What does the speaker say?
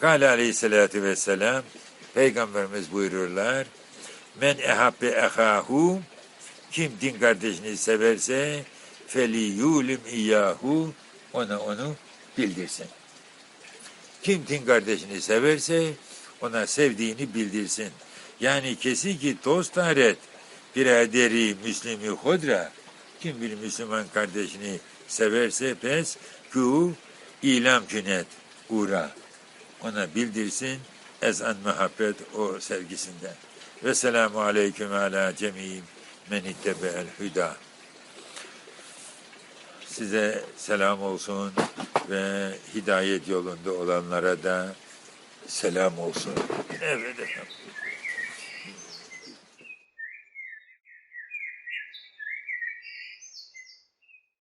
Kale aleyhissalatü vesselam Peygamberimiz buyururlar. Men ehabbe ehahu kim din kardeşini severse feli yulim iyyahu ona onu bildirsin. Kim din kardeşini severse ona sevdiğini bildirsin. Yani kesi ki dost taret biraderi müslimi hodra kim bir Müslüman kardeşini severse pes ku ilam künet uğra ona bildirsin ezan muhabbet o sevgisinden. Ve selamu aleyküm ala cemiyim men ittebe'el hüda. Size selam olsun ve hidayet yolunda olanlara da selam olsun. Evet efendim.